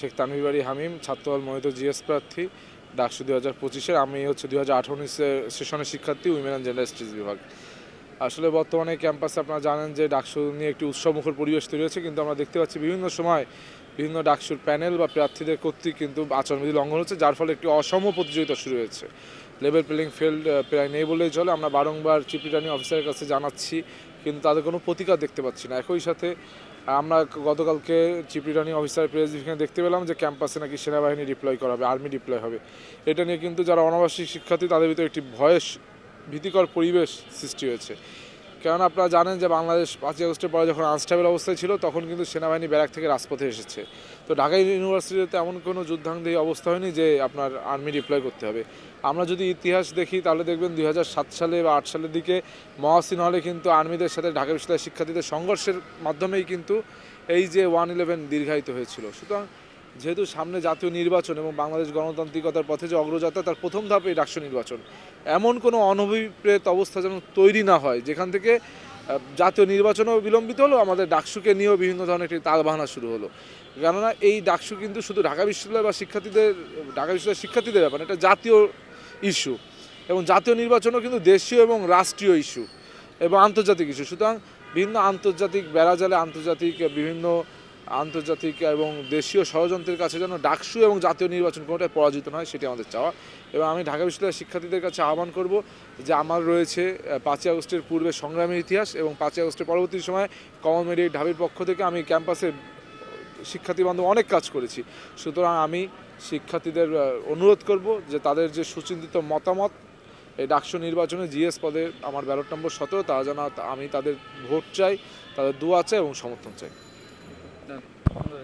শেখ তানভিবাড়ি হামিম, ছাত্রদল মহিত জিএস প্রার্থী, ডাকসু দু হাজার পঁচিশের, আমি হচ্ছে দু হাজার আঠারো সেশনের শিক্ষার্থী উইমেন অ্যান্ড জেন্ডার স্টাডিজ বিভাগ। আসলে বর্তমানে ক্যাম্পাসে আপনারা জানেন যে ডাকসু নিয়ে একটি উৎসবমুখর পরিবেশ তৈরি হয়েছে, কিন্তু আমরা দেখতে পাচ্ছি বিভিন্ন সময় বিভিন্ন ডাকসুর প্যানেল বা প্রার্থীদের কর্তৃক কিন্তু আচরণবিধি লঙ্ঘন হচ্ছে, যার ফলে একটি অসম প্রতিযোগিতা শুরু হয়েছে। লেভেল প্লেইং ফিল্ড প্রায় নেই বলেই চলে। আমরা বারংবার চিফ রিটার্নিং অফিসারের কাছে জানাচ্ছি, কিন্তু তাদের কোনো প্রতিকার দেখতে পাচ্ছি না। একই সাথে আমরা গতকালকে চিফ রিটার্নিং অফিসার প্রেস ব্রিফিংয়ে দেখতে পেলাম যে ক্যাম্পাসে নাকি সেনাবাহিনী ডিপ্লয় করা হবে আর্মি ডিপ্লয় হবে। এটা নিয়ে কিন্তু যারা অনাবাসিক শিক্ষার্থী, তাদের ভিতরে একটি ভয়েস, ভীতিকর পরিবেশ সৃষ্টি হয়েছে। কারণ আপনারা জানেন যে বাংলাদেশ পাঁচই আগস্টের পরে যখন আনস্টেবল অবস্থায় ছিল, তখন কিন্তু সেনাবাহিনী ব্যারাক থেকে রাজপথে এসেছে। তো ঢাকা ইউনিভার্সিটিতে এমন কোনো যুদ্ধাঙ্গী অবস্থা হয়নি যে আপনার আর্মি ডিপ্লয় করতে হবে। আমরা যদি ইতিহাস দেখি, তাহলে দেখবেন দুই হাজার সাত সালে বা আট সালের দিকে মহাসিন হলে কিন্তু আর্মিদের সাথে ঢাকা বিশ্ববিদ্যালয়ের শিক্ষার্থীদের সংঘর্ষের মাধ্যমেই কিন্তু এই যে ওয়ান ইলেভেন দীর্ঘায়িত হয়েছিল। সুতরাং যেহেতু সামনে জাতীয় নির্বাচন এবং বাংলাদেশ গণতান্ত্রিকতার পথে যে অগ্রযাত্রা, তার প্রথম ধাপে এই ডাকসু নির্বাচন। এমন কোনো অনভিপ্রেত অবস্থা যেন তৈরি না হয়, যেখান থেকে জাতীয় নির্বাচনও বিলম্বিত হলো, আমাদের ডাকসুকে নিয়েও বিভিন্ন ধরনের একটি তালবাহানা শুরু হলো। কেননা এই ডাকসু কিন্তু শুধু ঢাকা বিশ্ববিদ্যালয় বা শিক্ষার্থীদের, ঢাকা বিশ্ববিদ্যালয়ের শিক্ষার্থীদের ব্যাপার এটা জাতীয় ইস্যু। এবং জাতীয় নির্বাচনও কিন্তু দেশীয় এবং রাষ্ট্রীয় ইস্যু এবং আন্তর্জাতিক ইস্যু। সুতরাং বিভিন্ন আন্তর্জাতিক বেড়াজালে আন্তর্জাতিক বিভিন্ন আন্তর্জাতিক এবং দেশীয় ষড়যন্ত্রের কাছে যেন ডাকসু এবং জাতীয় নির্বাচন কোনোটাই পরাজিত নয়, সেটি আমাদের চাওয়া। এবং আমি ঢাকা বিশ্ববিদ্যালয়ের শিক্ষার্থীদের কাছে আহ্বান করব যে আমার রয়েছে পাঁচই আগস্টের পূর্বে সংগ্রামের ইতিহাস এবং পাঁচই আগস্টের পরবর্তী সময় কমন মেডিকেট ঢাবির পক্ষ থেকে আমি ক্যাম্পাসে শিক্ষার্থী বান্ধব অনেক কাজ করেছি। সুতরাং আমি শিক্ষার্থীদের অনুরোধ করব যে তাদের যে সুচিন্তিত মতামত, এই ডাকসু নির্বাচনে জিএস পদে আমার ব্যালট নম্বর সতেরো, তারা যেন আমি তাদের ভোট চাই, তাদের দোয়া চাই এবং সমর্থন চাই। done.